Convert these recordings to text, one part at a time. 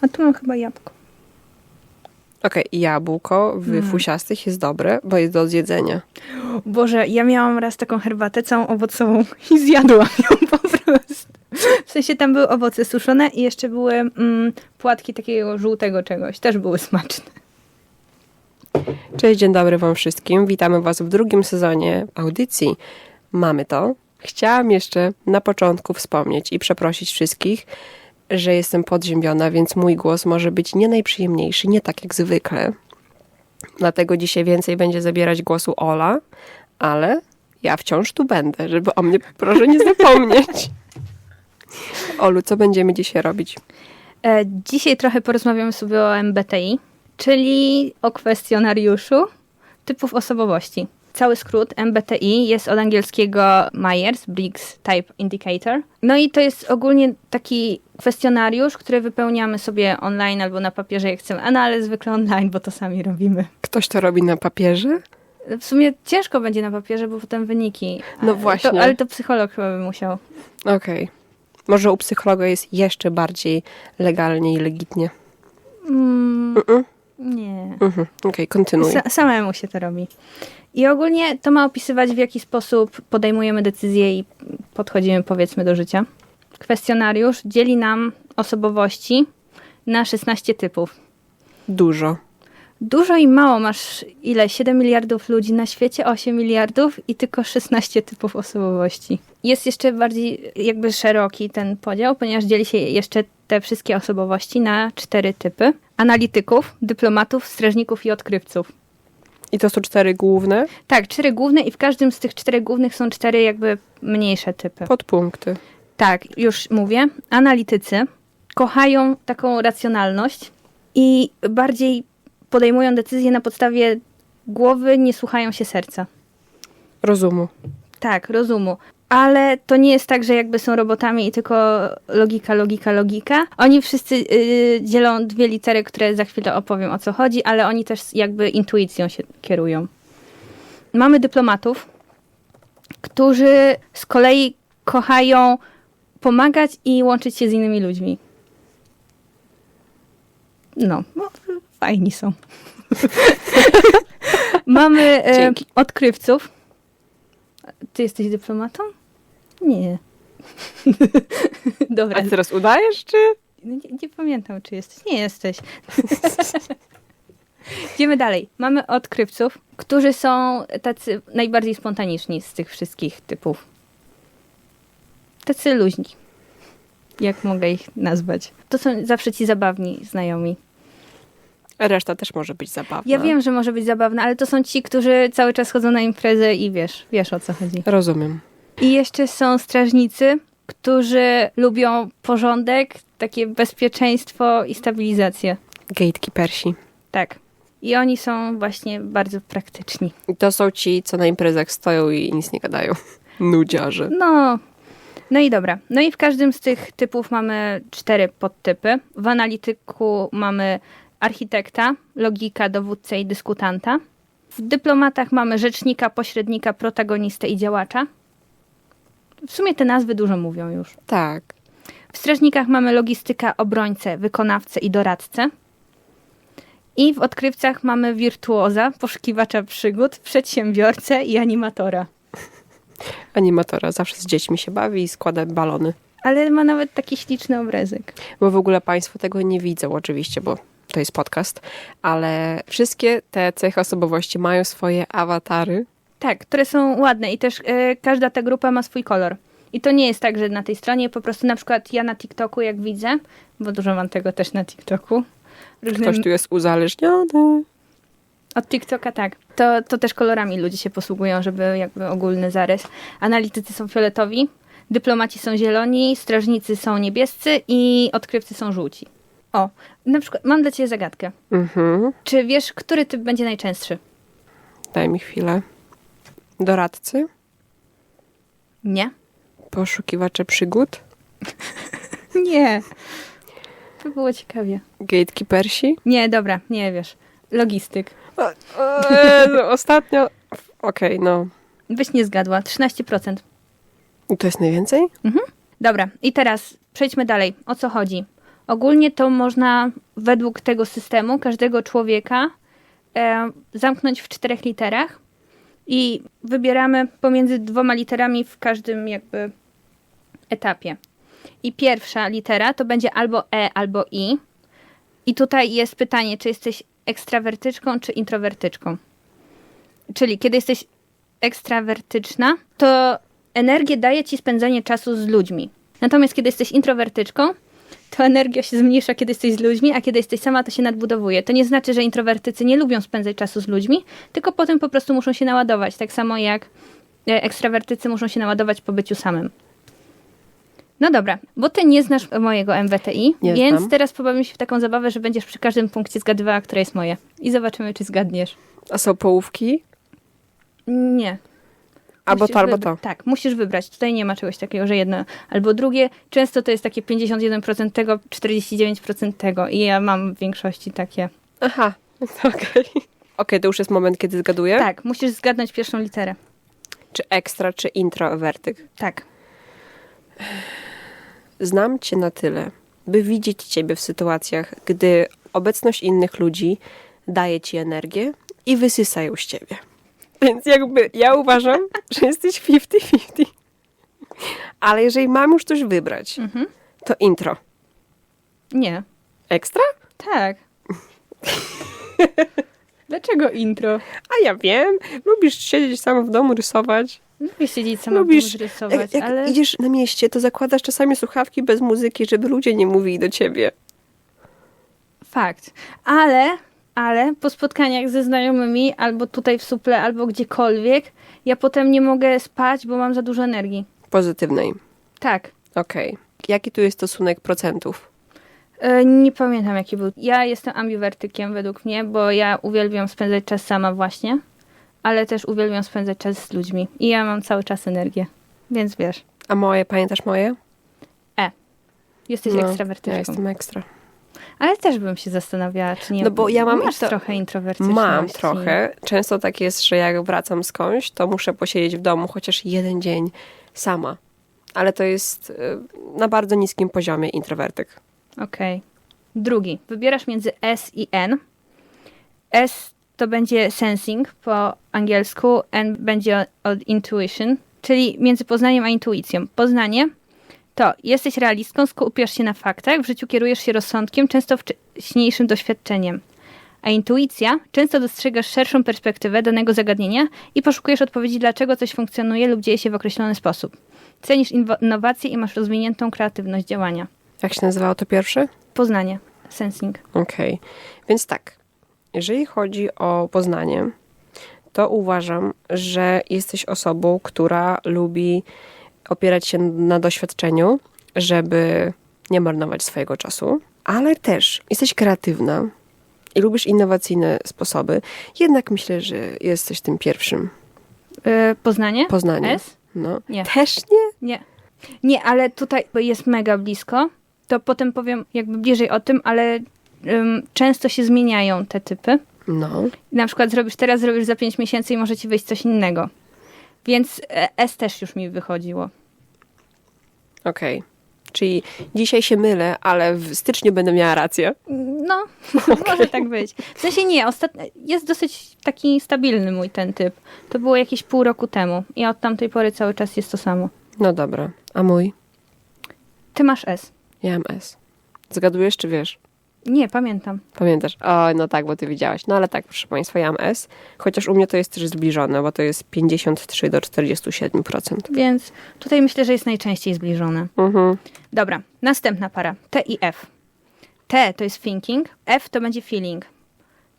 A tu mam chyba jabłko. Okej, jabłko w Mm. fusiastych jest dobre, bo jest do zjedzenia. Boże, ja miałam raz taką herbatę całą owocową i zjadłam ją po prostu. W sensie tam były owoce suszone i jeszcze były mm, płatki takiego żółtego czegoś. Też były smaczne. Cześć, dzień dobry wam wszystkim. Witamy was w drugim sezonie audycji Mamy to. Chciałam jeszcze na początku wspomnieć i przeprosić wszystkich, że jestem podziębiona, więc mój głos może być nie najprzyjemniejszy, nie tak jak zwykle. Dlatego dzisiaj więcej będzie zabierać głosu Ola, ale ja wciąż tu będę, żeby o mnie proszę nie zapomnieć. Olu, co będziemy dzisiaj robić? E, dzisiaj trochę porozmawiamy sobie o MBTI, czyli o kwestionariuszu typów osobowości. Cały skrót MBTI jest od angielskiego Myers-Briggs Type Indicator. No i to jest ogólnie taki kwestionariusz, który wypełniamy sobie online albo na papierze jak chcemy, no ale zwykle online, bo to sami robimy. Ktoś to robi na papierze? W sumie ciężko będzie na papierze, bo potem wyniki. No właśnie. To, ale to psycholog chyba by musiał. Okej. Może u psychologa jest jeszcze bardziej legalnie i legitnie. Mm, Mm-mm. nie. Mhm. Okej, kontynuuj. Sa- samemu się to robi. I ogólnie to ma opisywać, w jaki sposób podejmujemy decyzje i podchodzimy, powiedzmy, do życia. Kwestionariusz dzieli nam osobowości na 16 typów. Dużo. Dużo i mało masz ile? 7 miliardów ludzi na świecie, 8 miliardów i tylko 16 typów osobowości. Jest jeszcze bardziej jakby szeroki ten podział, ponieważ dzieli się jeszcze te wszystkie osobowości na cztery typy. Analityków, dyplomatów, strażników i odkrywców. I to są cztery główne Tak, cztery główne i w każdym z tych czterech głównych są cztery jakby mniejsze typy. podpunkty. Tak, już mówię. Analitycy kochają taką racjonalność i bardziej podejmują decyzje na podstawie głowy, nie słuchają się serca. Rozumu. Tak, rozumu. Ale to nie jest tak, że jakby są robotami i tylko logika, logika, logika. Oni wszyscy yy, dzielą dwie litery, które za chwilę opowiem o co chodzi, ale oni też jakby intuicją się kierują. Mamy dyplomatów, którzy z kolei kochają pomagać i łączyć się z innymi ludźmi. No, no fajni są. Mamy e, odkrywców. Ty jesteś dyplomatą? Nie. Dobra. A teraz udajesz, czy? No Nie, nie pamiętam, czy jesteś. Nie jesteś. Idziemy dalej. Mamy odkrywców, którzy są tacy najbardziej spontaniczni z tych wszystkich typów. Tacy luźni. Jak mogę ich nazwać? To są zawsze ci zabawni znajomi. Reszta też może być zabawna. Ja wiem, że może być zabawne, ale to są ci, którzy cały czas chodzą na imprezę i wiesz, wiesz o co chodzi. Rozumiem. I jeszcze są strażnicy, którzy lubią porządek, takie bezpieczeństwo i stabilizację. Gatekeepersi. Tak. I oni są właśnie bardzo praktyczni. I to są ci, co na imprezach stoją i nic nie gadają. Nudziarze. No. No i dobra. No i w każdym z tych typów mamy cztery podtypy. W analityku mamy architekta, logika, dowódcę i dyskutanta. W dyplomatach mamy rzecznika, pośrednika, protagonistę i działacza. W sumie te nazwy dużo mówią już. Tak. W strażnikach mamy logistyka, obrońcę, wykonawcę i doradcę. I w odkrywcach mamy wirtuoza, poszukiwacza przygód, przedsiębiorcę i animatora. Animatora zawsze z dziećmi się bawi i składa balony. Ale ma nawet taki śliczny obrazek. Bo w ogóle Państwo tego nie widzą oczywiście, bo to jest podcast, ale wszystkie te cechy osobowości mają swoje awatary. Tak, które są ładne i też e, każda ta grupa ma swój kolor. I to nie jest tak, że na tej stronie po prostu na przykład ja na TikToku jak widzę, bo dużo mam tego też na TikToku. Różnym, Ktoś tu jest uzależniony. Od TikToka tak. To, to też kolorami ludzie się posługują, żeby jakby ogólny zarys. Analitycy są fioletowi, dyplomaci są zieloni, strażnicy są niebiescy i odkrywcy są żółci. O, na przykład mam dla ciebie zagadkę. Mhm. Czy wiesz, który typ będzie najczęstszy? Daj mi chwilę. Doradcy, Nie? poszukiwacze przygód, Nie. To było ciekawie. gatekeepersi. Nie, dobra, nie wiesz. Logistyk. Eee, ostatnio. Okej, no. Byś nie zgadła. 13%. I to jest najwięcej? Dobra, i teraz przejdźmy dalej. O co chodzi? Ogólnie to można według tego systemu każdego człowieka e, zamknąć w czterech literach i wybieramy pomiędzy dwoma literami w każdym jakby etapie. I pierwsza litera to będzie albo E, albo I. I tutaj jest pytanie, czy jesteś ekstrawertyczką, czy introwertyczką. Czyli kiedy jesteś ekstrawertyczna, to energię daje ci spędzanie czasu z ludźmi. Natomiast kiedy jesteś introwertyczką, to energia się zmniejsza, kiedy jesteś z ludźmi, a kiedy jesteś sama, to się nadbudowuje. To nie znaczy, że introwertycy nie lubią spędzać czasu z ludźmi, tylko potem po prostu muszą się naładować. Tak samo jak e, ekstrawertycy muszą się naładować po byciu samym. No dobra, bo ty nie znasz mojego MBTI, Nie więc znam. teraz pobawimy się w taką zabawę, że będziesz przy każdym punkcie zgadywała, które jest moje. I zobaczymy, czy zgadniesz. A są połówki? Nie. Albo Musisz to, albo to. Tak, musisz wybrać. Tutaj nie ma czegoś takiego, że jedno albo drugie. Często to jest takie 51% tego, 49% tego. I ja mam w większości takie. Aha, okej. Okej, to już jest moment, kiedy zgaduję. Tak, musisz zgadnąć pierwszą literę. Czy ekstra, czy introwertyk? Tak. Znam cię na tyle, by widzieć ciebie w sytuacjach, gdy obecność innych ludzi daje ci energię i wysysa ją z ciebie. Więc jakby ja uważam, że jesteś 50-50. Ale jeżeli mam już coś wybrać, Mhm. to intro. Nie. Ekstra? Tak. Dlaczego intro? A ja wiem, lubisz siedzieć sama w domu, rysować. Lubisz siedzieć sama Lubisz, Lubisz rysować, jak, jak ale idziesz na mieście, to zakładasz czasami słuchawki bez muzyki, żeby ludzie nie mówili do ciebie. fakt. Ale, ale po spotkaniach ze znajomymi, albo tutaj w suple, albo gdziekolwiek, ja potem nie mogę spać, bo mam za dużo energii. Pozytywnej. Tak. Okej. Jaki tu jest stosunek procentów? E, Nie pamiętam jaki był. Ja jestem ambiwertykiem według mnie, bo ja uwielbiam spędzać czas sama właśnie, ale też uwielbiam spędzać czas z ludźmi. I ja mam cały czas energię. Więc wiesz, A moje, pamiętasz moje? jesteś No, ekstrawertyczką. Ja jestem ekstra. Ale też bym się zastanawiała, czy nie. No bo ja mam masz to- trochę introwertyczności. Mam trochę. Często tak jest, że jak wracam skądś, to muszę posiedzieć w domu chociaż jeden dzień sama. Ale to jest y, na bardzo niskim poziomie introwertyk. Okej. Drugi. Wybierasz między S i N. S to będzie sensing po angielsku, N będzie od intuition, czyli między poznaniem a intuicją. Poznanie to jesteś realistką, skupiasz się na faktach, w życiu kierujesz się rozsądkiem, często wcześniejszym doświadczeniem. A intuicja często dostrzegasz szerszą perspektywę danego zagadnienia i poszukujesz odpowiedzi, dlaczego coś funkcjonuje lub dzieje się w określony sposób. Cenisz innowacje i masz rozwiniętą kreatywność działania. Jak się nazywało to pierwsze? Poznanie, sensing. Okej. Więc tak, jeżeli chodzi o poznanie, to uważam, że jesteś osobą, która lubi opierać się na doświadczeniu, żeby nie marnować swojego czasu, ale też jesteś kreatywna i lubisz innowacyjne sposoby. Jednak myślę, że jesteś tym pierwszym. Yy, poznanie? Poznanie. S? No. Nie. Też nie? Nie. Nie, ale tutaj jest mega blisko. To potem powiem jakby bliżej o tym, ale ym, często się zmieniają te typy. No. Na przykład zrobisz teraz, zrobisz za 5 miesięcy i może ci wyjść coś innego. Więc e, S też już mi wychodziło. Okej. Czyli dzisiaj się mylę, ale w styczniu będę miała rację. No, może tak być. W sensie nie, ostatnio jest dosyć taki stabilny mój ten typ. To było jakieś pół roku temu i od tamtej pory cały czas jest to samo. No dobra. A mój? Ty masz S. Ja mam S. Zgadujesz czy wiesz? Nie, pamiętam. Pamiętasz? O, no tak, bo ty widziałaś. No ale tak, proszę Państwa, ja mam S. Chociaż u mnie to jest też zbliżone, bo to jest 53 do 47%. Więc tutaj myślę, że jest najczęściej zbliżone. Mhm. Dobra, następna para. T i F. T to jest thinking, F to będzie feeling,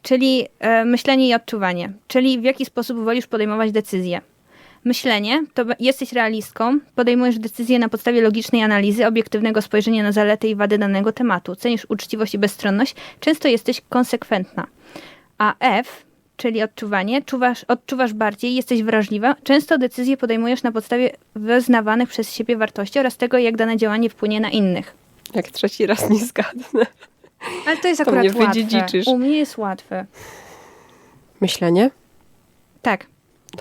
czyli e, myślenie i odczuwanie, czyli w jaki sposób wolisz podejmować decyzje. Myślenie to jesteś realistką, podejmujesz decyzje na podstawie logicznej analizy, obiektywnego spojrzenia na zalety i wady danego tematu. Cenisz uczciwość i bezstronność, często jesteś konsekwentna. A F, czyli odczuwanie, czuwasz, odczuwasz bardziej, jesteś wrażliwa, często decyzje podejmujesz na podstawie wyznawanych przez siebie wartości oraz tego, jak dane działanie wpłynie na innych. Jak trzeci raz nie zgadnę. Ale to jest To akurat mnie łatwe. U mnie jest łatwe. Myślenie? Tak,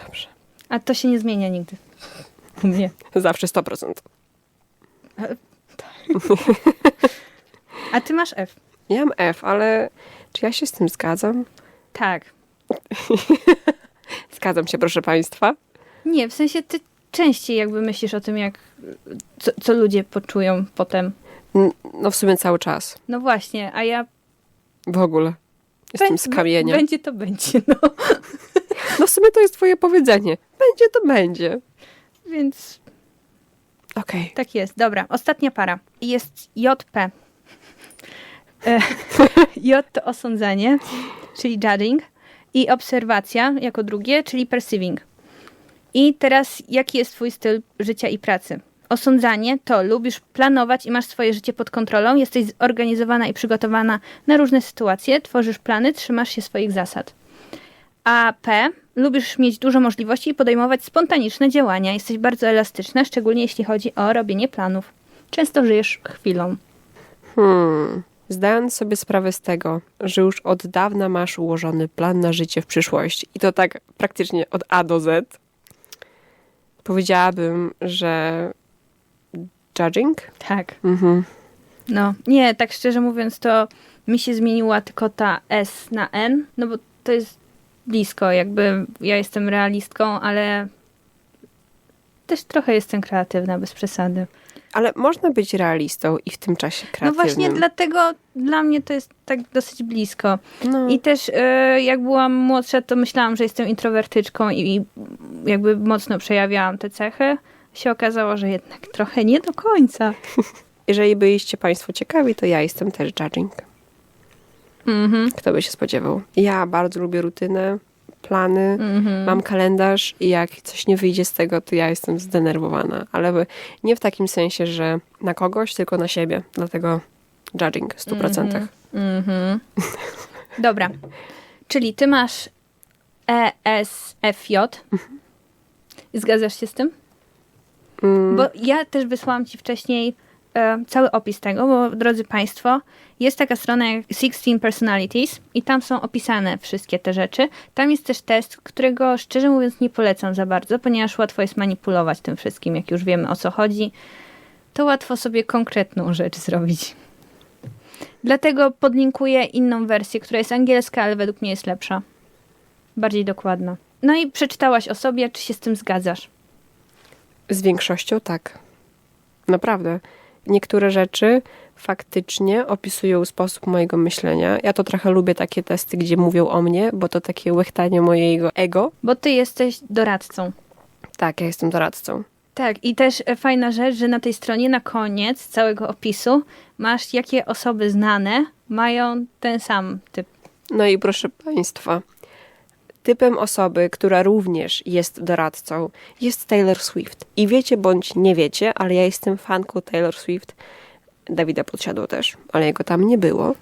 Dobrze. A to się nie zmienia nigdy. U mnie. Zawsze 100%. A ty masz F. Ja mam F, ale czy ja się z tym zgadzam? Tak. Zgadzam się, proszę Państwa. Nie, w sensie ty częściej jakby myślisz o tym, jak co, co ludzie poczują potem. No w sumie cały czas. No właśnie, a ja... W ogóle. Jestem z kamienia. Będzie to będzie, no. No w sumie to jest twoje powiedzenie. Będzie to będzie. Więc Okej. tak jest. Dobra, ostatnia para. Jest JP. E, J to osądzanie, czyli judging i obserwacja jako drugie, czyli perceiving. I teraz jaki jest twój styl życia i pracy? Osądzanie to lubisz planować i masz swoje życie pod kontrolą, jesteś zorganizowana i przygotowana na różne sytuacje, tworzysz plany, trzymasz się swoich zasad. A P. Lubisz mieć dużo możliwości i podejmować spontaniczne działania. Jesteś bardzo elastyczna, szczególnie jeśli chodzi o robienie planów. Często żyjesz chwilą. Hmm. Zdając sobie sprawę z tego, że już od dawna masz ułożony plan na życie w przyszłości i to tak praktycznie od A do Z, powiedziałabym, że judging? Tak. Mhm. No, nie, tak szczerze mówiąc, to mi się zmieniła tylko ta S na N, no bo to jest blisko, jakby ja jestem realistką, ale też trochę jestem kreatywna, bez przesady. Ale można być realistą i w tym czasie No kreatywnym. właśnie dlatego dla mnie to jest tak dosyć blisko. No. I też e, jak byłam młodsza, to myślałam, że jestem introwertyczką i, i jakby mocno przejawiałam te cechy. Się okazało, że jednak trochę nie do końca. Jeżeli byliście Państwo ciekawi, to ja jestem też judging. Mhm. Kto by się spodziewał? Ja bardzo lubię rutynę, plany, Mhm. mam kalendarz i jak coś nie wyjdzie z tego, to ja jestem zdenerwowana. Ale nie w takim sensie, że na kogoś, tylko na siebie. Dlatego judging w 100%. Mhm. Dobra. Czyli ty masz ESFJ. Zgadzasz się z tym? Mm, Bo ja też wysłałam ci wcześniej e, cały opis tego, bo drodzy Państwo, jest taka strona jak 16 Personalities i tam są opisane wszystkie te rzeczy. Tam jest też test, którego szczerze mówiąc nie polecam za bardzo, ponieważ łatwo jest manipulować tym wszystkim, jak już wiemy o co chodzi. To łatwo sobie konkretną rzecz zrobić. Dlatego podlinkuję inną wersję, która jest angielska, ale według mnie jest lepsza. Bardziej dokładna. No i przeczytałaś o sobie, czy się z tym zgadzasz? Z większością tak. Naprawdę. Niektóre rzeczy faktycznie opisują sposób mojego myślenia. Ja to trochę lubię takie testy, gdzie mówią o mnie, bo to takie łechtanie mojego ego. Bo ty jesteś doradcą. Tak, ja jestem doradcą. Tak, i też e, fajna rzecz, że na tej stronie na koniec całego opisu masz, jakie osoby znane mają ten sam typ. No i proszę Państwa, typem osoby, która również jest doradcą, jest Taylor Swift. I wiecie bądź nie wiecie, ale ja jestem fanką Taylor Swift. Dawida podsiadło też, ale jego tam nie było.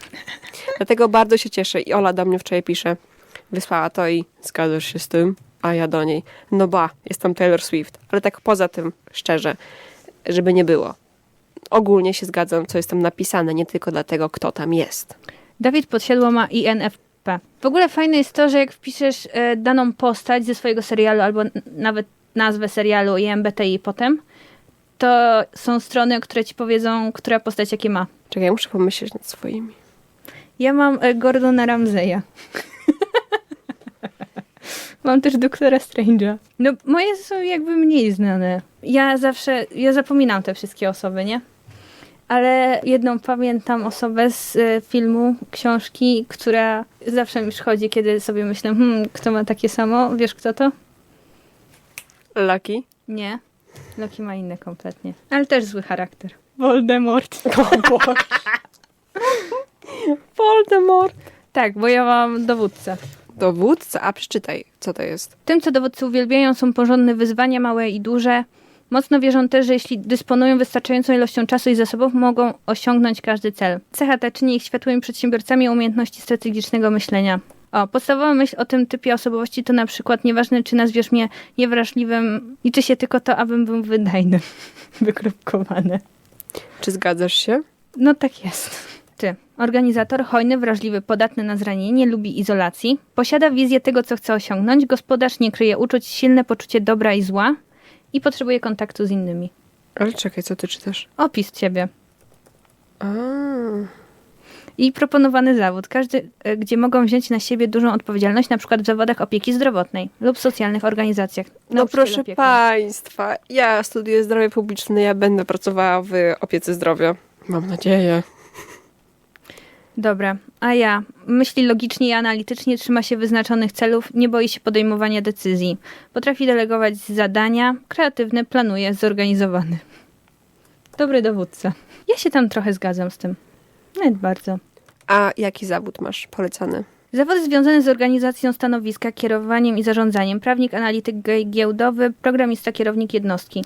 Dlatego bardzo się cieszę. I Ola do mnie wczoraj pisze, wysłała to i zgadzasz się z tym? A ja do niej, no ba, jestem Taylor Swift. Ale tak poza tym, szczerze, żeby nie było. Ogólnie się zgadzam, co jest tam napisane, nie tylko dlatego, kto tam jest. Dawid Podsiadło ma INFP. W ogóle fajne jest to, że jak wpiszesz e, daną postać ze swojego serialu albo nawet nazwę serialu i MBTI potem, to są strony, które ci powiedzą, która postać jakie ma. Czekaj, ja muszę pomyśleć nad swoimi. Ja mam e, Gordona Ramseya. mam też Doktora Strange'a. No, moje są jakby mniej znane. Ja zawsze, ja zapominam te wszystkie osoby, nie? Ale jedną pamiętam osobę z e, filmu, książki, która zawsze mi przychodzi, kiedy sobie myślę, hmm, kto ma takie samo? Wiesz kto to? Lucky? Nie. Loki ma inny kompletnie. Ale też zły charakter. Voldemort. Voldemort. Tak, bo ja mam dowódcę. Dowódca? A przeczytaj, co to jest. Tym, co dowódcy uwielbiają, są porządne wyzwania, małe i duże. Mocno wierzą też, że jeśli dysponują wystarczającą ilością czasu i zasobów, mogą osiągnąć każdy cel. Cecha ta czyni ich światłymi przedsiębiorcami umiejętności strategicznego myślenia. O, podstawowa myśl o tym typie osobowości to na przykład nieważne, czy nazwiesz mnie niewrażliwym, liczy się tylko to, abym był wydajny. Wykropkowane. Czy zgadzasz się? No tak jest. Ty. Organizator, hojny, wrażliwy, podatny na zranienie, nie lubi izolacji, posiada wizję tego, co chce osiągnąć, gospodarz nie kryje uczuć, silne poczucie dobra i zła i potrzebuje kontaktu z innymi. Ale czekaj, co ty czytasz? Opis ciebie. A, i proponowany zawód, każdy, e, gdzie mogą wziąć na siebie dużą odpowiedzialność, na przykład w zawodach opieki zdrowotnej lub socjalnych organizacjach. No proszę państwa, ja studiuję zdrowie publiczne, ja będę pracowała w opiece zdrowia. Mam nadzieję. Dobra, a ja myśli logicznie i analitycznie, trzyma się wyznaczonych celów, nie boi się podejmowania decyzji. Potrafi delegować zadania, kreatywny, planuje, zorganizowany. Dobry dowódca. Ja się tam trochę zgadzam z tym. Nawet bardzo. A jaki zawód masz polecany? Zawody związane z organizacją stanowiska, kierowaniem i zarządzaniem. Prawnik, analityk giełdowy, programista, kierownik jednostki.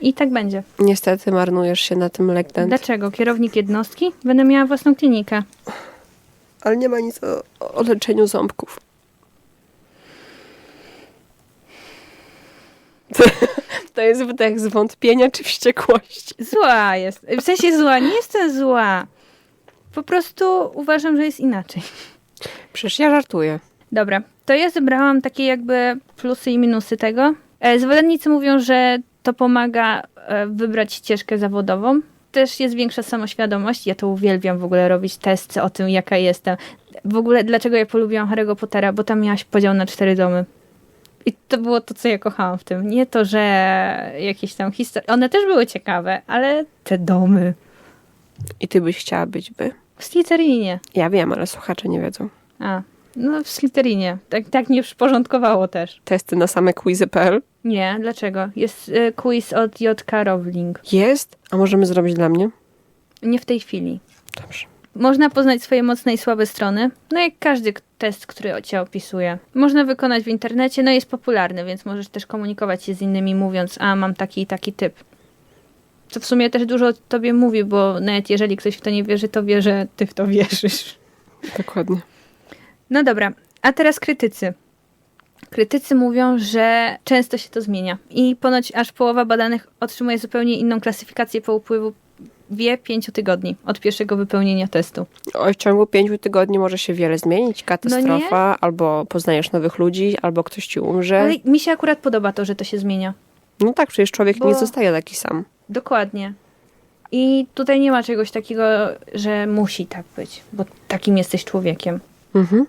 I tak będzie. Niestety marnujesz się na tym lektent. Dlaczego? Kierownik jednostki? Będę miała własną klinikę. Ale nie ma nic o, o leczeniu ząbków. To jest wdech zwątpienia czy wściekłości. Zła jest. W sensie zła. Nie jestem zła. Po prostu uważam, że jest inaczej. Przecież ja żartuję. Dobra, to ja zebrałam takie jakby plusy i minusy tego. E, Zwolennicy mówią, że to pomaga e, wybrać ścieżkę zawodową. Też jest większa samoświadomość. Ja to uwielbiam w ogóle robić testy o tym, jaka jestem. W ogóle dlaczego ja polubiłam Harry'ego Pottera, bo tam miałaś podział na cztery domy. I to było to, co ja kochałam w tym. Nie to, że jakieś tam historie. One też były ciekawe, ale te domy. I ty byś chciała być by? W Slytherinie. Ja wiem, ale słuchacze nie wiedzą. A, no w Slytherinie. Tak, tak mnie przyporządkowało też. Testy na same quizy.pl. Nie, dlaczego? Jest y, quiz od JK Rowling. Jest? A możemy zrobić dla mnie? Nie w tej chwili. Dobrze. Można poznać swoje mocne i słabe strony, no jak każdy test, który cię opisuje. Można wykonać w internecie, no jest popularny, więc możesz też komunikować się z innymi mówiąc, a mam taki i taki typ. Co w sumie też dużo o tobie mówi, bo nawet jeżeli ktoś w to nie wierzy, to wie, że ty w to wierzysz. Dokładnie. No dobra, a teraz krytycy. Krytycy mówią, że często się to zmienia i ponoć aż połowa badanych otrzymuje zupełnie inną klasyfikację po upływu wie pięciu tygodni od pierwszego wypełnienia testu. O, w ciągu pięciu tygodni może się wiele zmienić. Katastrofa, albo poznajesz nowych ludzi, albo ktoś ci umrze. Ale mi się akurat podoba to, że to się zmienia. No tak, przecież człowiek Bo- nie zostaje taki sam. Dokładnie. I tutaj nie ma czegoś takiego, że musi tak być, bo takim jesteś człowiekiem. Mhm.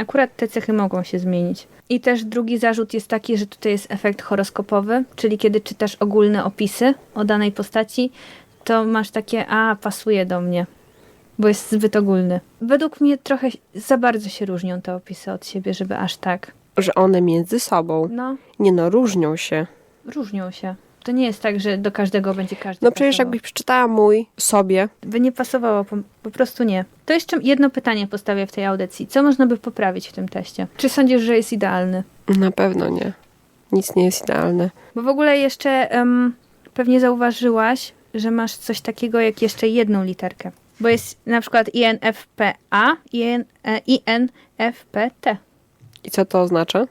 Akurat te cechy mogą się zmienić. I też drugi zarzut jest taki, że tutaj jest efekt horoskopowy, czyli kiedy czytasz ogólne opisy o danej postaci, to masz takie, a pasuje do mnie, bo jest zbyt ogólny. Według mnie trochę za bardzo się różnią te opisy od siebie, żeby aż tak. Że one między sobą, No, nie no, różnią się. różnią się. To nie jest tak, że do każdego będzie każdy No przecież pasował. jakbyś przeczytała mój sobie, By nie pasowało, po, po prostu nie. To jeszcze jedno pytanie postawię w tej audycji. Co można by poprawić w tym teście? Czy sądzisz, że jest idealny? na pewno nie. Nic nie jest idealne. Bo w ogóle jeszcze em, pewnie zauważyłaś, że masz coś takiego jak jeszcze jedną literkę. Bo jest na przykład INFPA i IN, e, INFPT. I co to oznacza?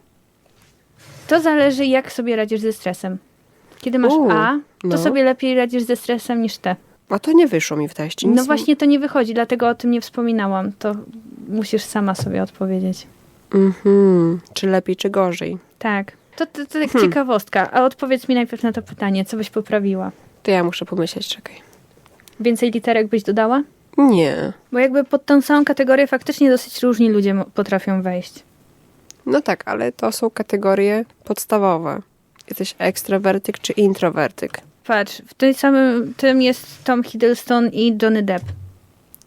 To zależy, jak sobie radzisz ze stresem. Kiedy masz U, A, to no. sobie lepiej radzisz ze stresem niż T. A to nie wyszło mi w teście. Nic No właśnie to nie wychodzi, dlatego o tym nie wspominałam. To musisz sama sobie odpowiedzieć. Mhm. Czy lepiej, czy gorzej? Tak. To, to, to tak Hmm. ciekawostka. A odpowiedz mi najpierw na to pytanie, co byś poprawiła? To ja muszę pomyśleć, czekaj. Więcej literek byś dodała? Nie. Bo jakby pod tą samą kategorię faktycznie dosyć różni ludzie potrafią wejść. No tak, ale to są kategorie podstawowe. Jesteś ekstrawertyk czy introwertyk. Patrz, w tym samym tym jest Tom Hiddleston i Johnny Depp.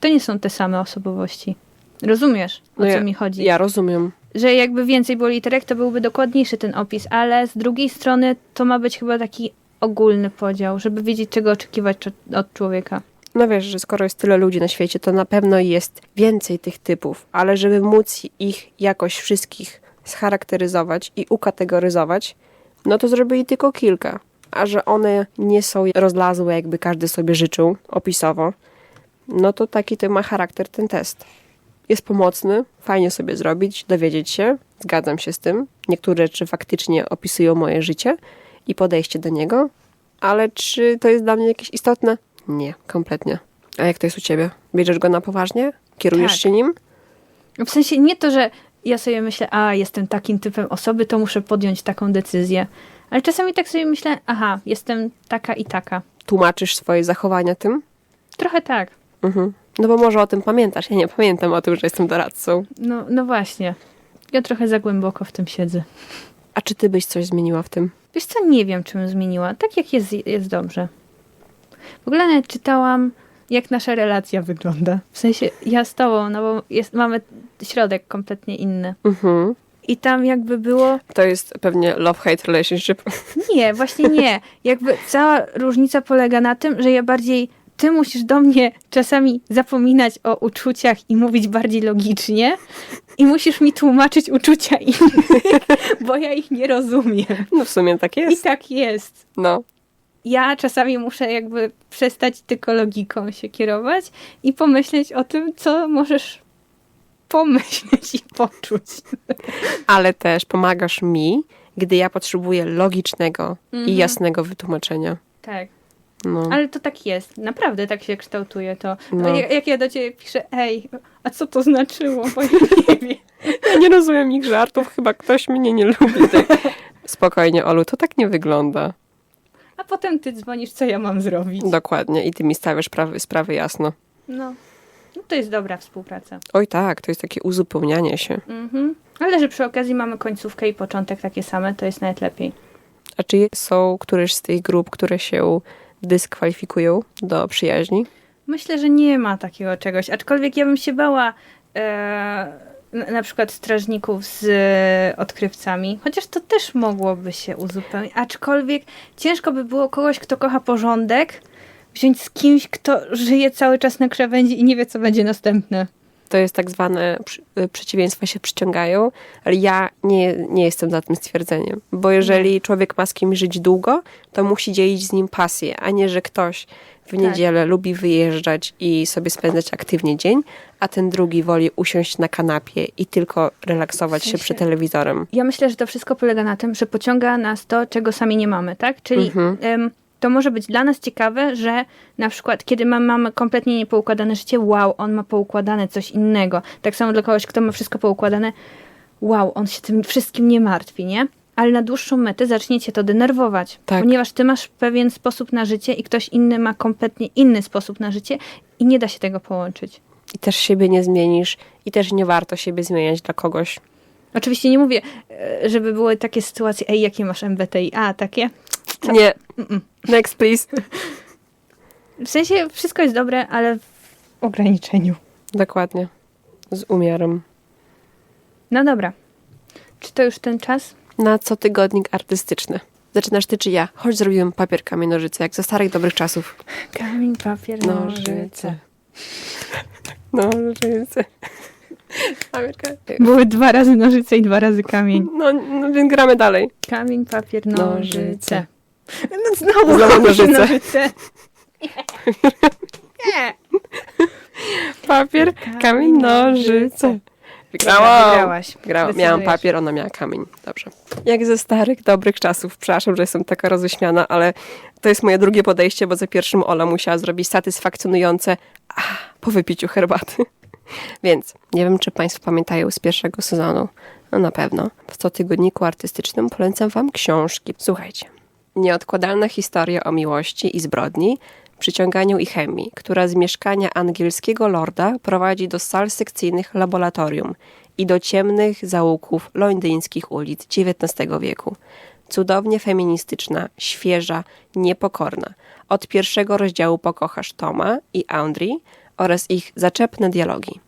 To nie są te same osobowości. Rozumiesz, o No co ja, mi chodzi? Ja rozumiem. Że jakby więcej było literek, to byłby dokładniejszy ten opis, ale z drugiej strony to ma być chyba taki ogólny podział, żeby wiedzieć, czego oczekiwać od człowieka. No wiesz, że skoro jest tyle ludzi na świecie, to na pewno jest więcej tych typów, ale żeby móc ich jakoś wszystkich scharakteryzować i ukategoryzować, no to zrobili tylko kilka. A że one nie są rozlazłe, jakby każdy sobie życzył, opisowo, no to taki to ma charakter ten test. Jest pomocny, fajnie sobie zrobić, dowiedzieć się, zgadzam się z tym. Niektóre rzeczy faktycznie opisują moje życie i podejście do niego, ale czy to jest dla mnie jakieś istotne? Nie, kompletnie. A jak to jest u ciebie? Bierzesz go na poważnie? Kierujesz Tak. się nim? W sensie nie to, że ja sobie myślę, a jestem takim typem osoby, to muszę podjąć taką decyzję. Ale czasami tak sobie myślę, aha, jestem taka i taka. Tłumaczysz swoje zachowania tym? Trochę tak. Mhm. No bo może o tym pamiętasz. Ja nie pamiętam o tym, że jestem doradcą. No, no właśnie. Ja trochę za głęboko w tym siedzę. A czy ty byś coś zmieniła w tym? Wiesz co, nie wiem, czym zmieniła. Tak jak jest, jest dobrze. W ogóle nawet czytałam, jak nasza relacja wygląda. W sensie, ja z tobą, no bo jest, mamy środek kompletnie inny. Mhm. I tam jakby było... To jest pewnie love-hate relationship. Nie, właśnie nie. Jakby cała różnica polega na tym, że ja bardziej... Ty musisz do mnie czasami zapominać o uczuciach i mówić bardziej logicznie i musisz mi tłumaczyć uczucia innych, bo ja ich nie rozumiem. No w sumie tak I jest. tak jest. No. Ja czasami muszę jakby przestać tylko logiką się kierować i pomyśleć o tym, co możesz pomyśleć i poczuć. Ale też pomagasz mi, gdy ja potrzebuję logicznego i Mhm. jasnego wytłumaczenia. Tak, No. ale to tak jest. Naprawdę tak się kształtuje to. No. Jak, jak ja do ciebie piszę, ej, a co to znaczyło? Bo ja nie wiem. Ja nie rozumiem ich żartów, chyba ktoś mnie nie lubi. Tak. Spokojnie, Olu, to tak nie wygląda. A potem ty dzwonisz, co ja mam zrobić. Dokładnie. I ty mi stawiasz prawy, sprawy jasno. No. no to jest dobra współpraca. Oj tak, to jest takie uzupełnianie się. Mhm. Ale że przy okazji mamy końcówkę i początek takie same, to jest nawet lepiej. A czy są któreś z tych grup, które się dyskwalifikują do przyjaźni? Myślę, że nie ma takiego czegoś, aczkolwiek ja bym się bała e, na- przykład strażników z e, odkrywcami, chociaż to też mogłoby się uzupełnić, aczkolwiek ciężko by było kogoś, kto kocha porządek, wziąć z kimś, kto żyje cały czas na krawędzi i nie wie, co będzie następne. To jest tak zwane przy- y, przeciwieństwa się przyciągają, ale ja nie, nie jestem za tym stwierdzeniem. Bo jeżeli człowiek ma z kimś żyć długo, to musi dzielić z nim pasję, a nie, że ktoś w niedzielę lubi wyjeżdżać i sobie spędzać aktywnie dzień, a ten drugi woli usiąść na kanapie i tylko relaksować W się sensie- przed telewizorem. Ja myślę, że to wszystko polega na tym, że pociąga nas to, czego sami nie mamy, tak? Czyli Mhm. To może być dla nas ciekawe, że na przykład, kiedy ma, mamy kompletnie niepoukładane życie, wow, on ma poukładane coś innego. Tak samo dla kogoś, kto ma wszystko poukładane, wow, on się tym wszystkim nie martwi, nie? Ale na dłuższą metę zacznie cię to denerwować, Tak. ponieważ ty masz pewien sposób na życie i ktoś inny ma kompletnie inny sposób na życie i nie da się tego połączyć. I też siebie nie zmienisz i też nie warto siebie zmieniać dla kogoś. Oczywiście nie mówię, e, żeby były takie sytuacje, ej, jakie masz MBTI? A, takie? Co? Nie. Next, please. W sensie wszystko jest dobre, ale w ograniczeniu. Dokładnie. Z umiarem. No dobra. Czy to już ten czas? Na co tygodnik artystyczny. Zaczynasz ty czy ja? Chodź zrobimy papier, kamień, nożyce, jak za starych dobrych czasów. Kamień, papier, nożyce. Nożyce. Były dwa razy nożyce i dwa razy kamień. No, no więc gramy dalej. Kamień, papier, Nożyce. nożyce. No znowu, Znowu nożyce. Nie. Papier, kamień, nożyce. Dobra, wygrałaś. Wygrałam. Miałam Decydujesz. papier, ona miała kamień. Dobrze. Jak ze starych, dobrych czasów. Przepraszam, że jestem taka roześmiana, ale to jest moje drugie podejście, bo za pierwszym Ola musiała zrobić satysfakcjonujące a, po wypiciu herbaty. Więc nie wiem, czy Państwo pamiętają z pierwszego sezonu. No na pewno. W cotygodniku artystycznym polecam Wam książki. Słuchajcie. Nieodkładalna historia o miłości i zbrodni, przyciąganiu i chemii, która z mieszkania angielskiego lorda prowadzi do sal sekcyjnych laboratorium i do ciemnych zaułków londyńskich ulic XIX wieku. Cudownie feministyczna, świeża, niepokorna. Od pierwszego rozdziału pokochasz Toma i Audrey oraz ich zaczepne dialogi.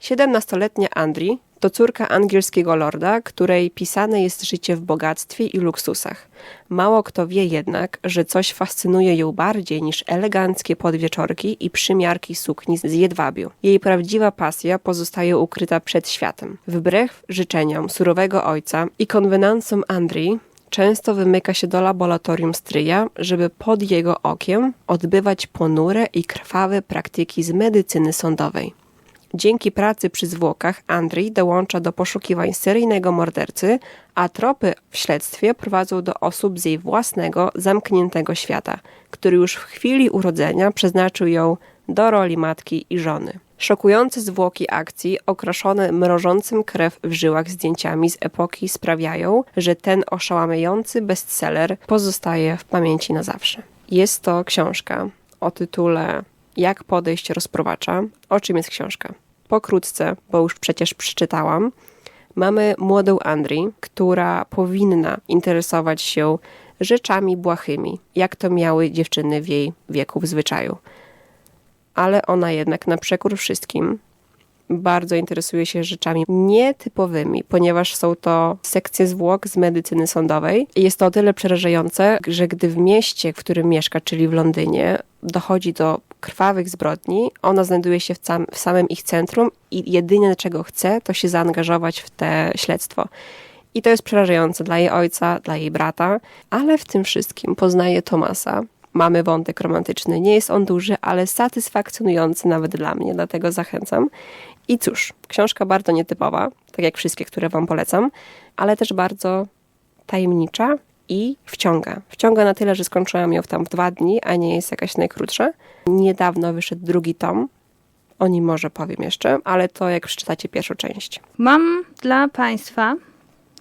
Siedemnastoletnia Andri to córka angielskiego lorda, której pisane jest życie w bogactwie i luksusach. Mało kto wie jednak, że coś fascynuje ją bardziej niż eleganckie podwieczorki i przymiarki sukni z jedwabiu. Jej prawdziwa pasja pozostaje ukryta przed światem. Wbrew życzeniom surowego ojca i konwenansom Andrii, często wymyka się do laboratorium stryja, żeby pod jego okiem odbywać ponure i krwawe praktyki z medycyny sądowej. Dzięki pracy przy zwłokach Andrzej dołącza do poszukiwań seryjnego mordercy, a tropy w śledztwie prowadzą do osób z jej własnego, zamkniętego świata, który już w chwili urodzenia przeznaczył ją do roli matki i żony. Szokujące zwłoki akcji, okraszone mrożącym krew w żyłach zdjęciami z epoki sprawiają, że ten oszałamiający bestseller pozostaje w pamięci na zawsze. Jest to książka o tytule Jak podejść rozprowacza. O czym jest książka? Pokrótce, bo już przecież przeczytałam. Mamy młodą Andri, która powinna interesować się rzeczami błahymi, jak to miały dziewczyny w jej wieku w zwyczaju. Ale ona jednak na przekór wszystkim bardzo interesuje się rzeczami nietypowymi, ponieważ są to sekcje zwłok z medycyny sądowej. Jest to o tyle przerażające, że gdy w mieście, w którym mieszka, czyli w Londynie, dochodzi do krwawych zbrodni, ona znajduje się w, cam, w samym ich centrum i jedyne czego chce, to się zaangażować w te śledztwo. I to jest przerażające dla jej ojca, dla jej brata, ale w tym wszystkim poznaje Tomasa. Mamy wątek romantyczny. Nie jest on duży, ale satysfakcjonujący nawet dla mnie, dlatego zachęcam. I cóż, książka bardzo nietypowa, tak jak wszystkie, które Wam polecam, ale też bardzo tajemnicza i wciąga. Wciąga na tyle, że skończyłam ją tam w dwa dni, a nie jest jakaś najkrótsza. Niedawno wyszedł drugi tom. O nim może powiem jeszcze, ale to jak przeczytacie pierwszą część. Mam dla Państwa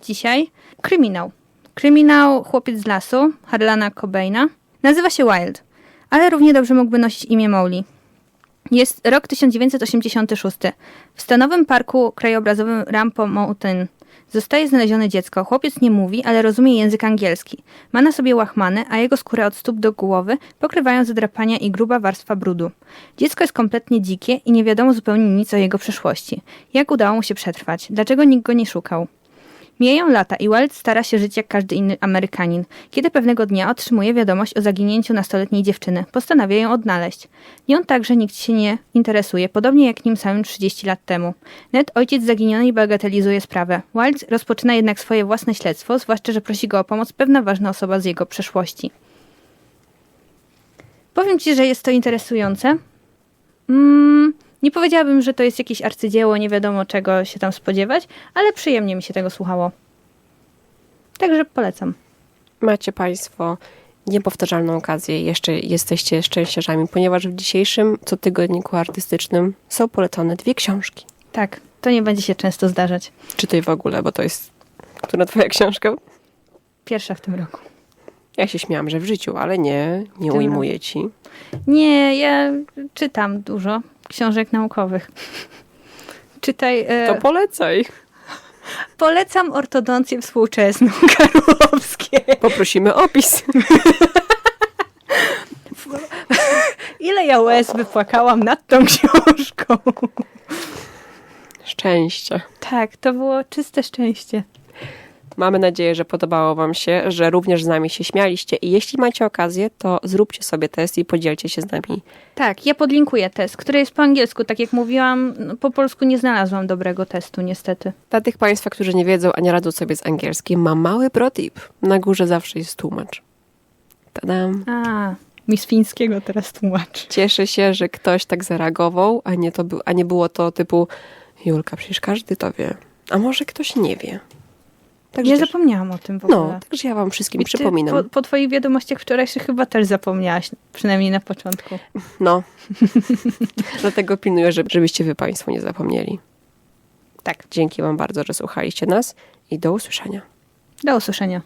dzisiaj kryminał. Kryminał Chłopiec z lasu Harlana Cobaina. Nazywa się Wild, ale równie dobrze mógłby nosić imię Mowgli. Jest rok 1986. W stanowym parku krajobrazowym Rampo Mountain zostaje znalezione dziecko. Chłopiec nie mówi, ale rozumie język angielski. Ma na sobie łachmany, a jego skórę od stóp do głowy pokrywają zadrapania i gruba warstwa brudu. Dziecko jest kompletnie dzikie i nie wiadomo zupełnie nic o jego przeszłości. Jak udało mu się przetrwać? Dlaczego nikt go nie szukał? Mijają lata i Wild stara się żyć jak każdy inny Amerykanin. Kiedy pewnego dnia otrzymuje wiadomość o zaginięciu nastoletniej dziewczyny, postanawia ją odnaleźć. Nią także nikt się nie interesuje, podobnie jak nim samym 30 lat temu. Ned, ojciec zaginionej, bagatelizuje sprawę. Wild rozpoczyna jednak swoje własne śledztwo, zwłaszcza, że prosi go o pomoc pewna ważna osoba z jego przeszłości. Powiem ci, że jest to interesujące. Mm, nie powiedziałabym, że to jest jakieś arcydzieło, nie wiadomo czego się tam spodziewać, ale przyjemnie mi się tego słuchało. Także polecam. Macie Państwo niepowtarzalną okazję, jeszcze jesteście szczęściarzami, ponieważ w dzisiejszym cotygodniku artystycznym są polecone dwie książki. Tak, to nie będzie się często zdarzać. Czytaj w ogóle, bo to jest która twoja książka? Pierwsza w tym roku. Ja się śmiałam, że w życiu, ale nie, nie ujmuję ci. Nie, ja czytam dużo książek naukowych. Czytaj. E, To polecaj. Polecam ortodoncję współczesną Karłowskie. Poprosimy opis. Ile ja łez wypłakałam nad tą książką. Szczęście. Tak, to było czyste szczęście. Mamy nadzieję, że podobało Wam się, że również z nami się śmialiście i jeśli macie okazję, to zróbcie sobie test i podzielcie się z nami. Tak, ja podlinkuję test, który jest po angielsku. Tak jak mówiłam, no, po polsku nie znalazłam dobrego testu, niestety. Dla tych Państwa, którzy nie wiedzą, a nie radzą sobie z angielskim, mam mały protip. Na górze zawsze jest tłumacz. Tadam. A, mi z fińskiego teraz tłumacz. Cieszę się, że ktoś tak zareagował, a nie, to a nie było to typu Julka, przecież każdy to wie. A może ktoś nie wie. Także Ja też- zapomniałam o tym w ogóle. No, także ja wam wszystkim I przypominam. Po, po twoich wiadomościach wczorajszych chyba też zapomniałaś, przynajmniej na początku. No. Dlatego pilnuję, żeby- żebyście wy Państwo nie zapomnieli. Tak. Dzięki Wam bardzo, że słuchaliście nas i do usłyszenia. Do usłyszenia.